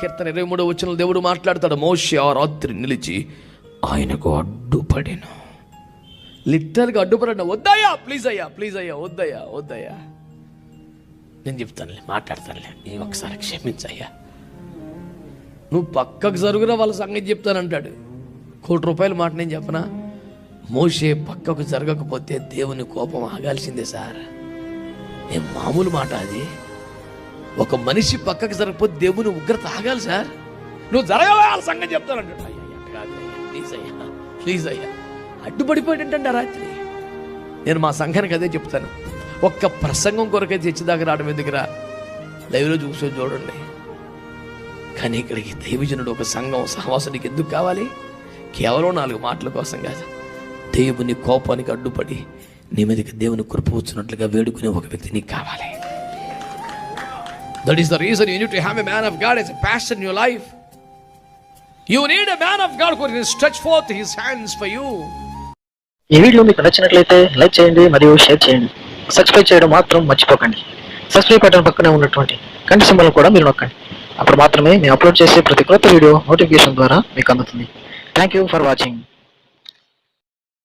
కీర్తన ఇరవై మూడో వచ్చిన దేవుడు మాట్లాడతాడు. మోషి ఆ రాత్రి నిలిచి ఆయనకు అడ్డుపడేను. లిటర్గా అడ్డుపడను. వద్దయ్యా ప్లీజ్ అయ్యా ప్లీజ్ అయ్యా వద్దయ్యా వద్దయ్యా. నేను చెప్తానులే మాట్లాడతానులే నీ ఒకసారి క్షమించయ్యా. నువ్వు పక్కకు జరుగురా వాళ్ళ సంగతి చెప్తానంటాడు. కోటి రూపాయల మాట నేను చెప్పనా? మోషే పక్కకు జరగకపోతే దేవుని కోపం ఆగాల్సిందే సార్. ఏం మామూలు మాట అది. ఒక మనిషి పక్కకు జరగకపోతే దేవుని ఉగ్రత ఆగాలి సార్. నువ్వు జరగవా వాళ్ళ సంగతి అయ్యా ప్లీజ్ అయ్యా ప్లీజ్ అయ్యా రాత్రి. నేను మా సంఘానికి అదే చెప్తాను. ఒక్క ప్రసంగం కొరకే చర్చి రావడం ఎందుకురా? లైవ్లో చూసో చూడండి. కానీ ఇక్కడికి దైవజనుడు ఒక సంఘం సహవాసానికి ఎందుకు కావాలి? కేవలం నాలుగు మాటల కోసం కాదు. దేవుని కోపానికి అడ్డుపడి నీ మీదకి దేవుని కృప వచ్చినట్లుగా వేడుకునే ఒక వ్యక్తి నీకు కావాలి. That is the reason you need to have a man of God as a passion your life you need a man of God who stretch forth his hands for you ఈ వీడియో మీకు నచ్చినట్లయితే like చేయండి మరియు share చేయండి. Subscribe చేయడం మాత్రం మర్చిపోకండి. Subscribe button పక్కనే ఉన్నటువంటి కంటి సింబల్ కూడా మీరు నొక్కండి. అప్పుడు మాత్రమే మేము అప్లోడ్ చేసే ప్రతి కొత్త వీడియో నోటిఫికేషన్ ద్వారా మీకు అందుతుంది. Thank you for watching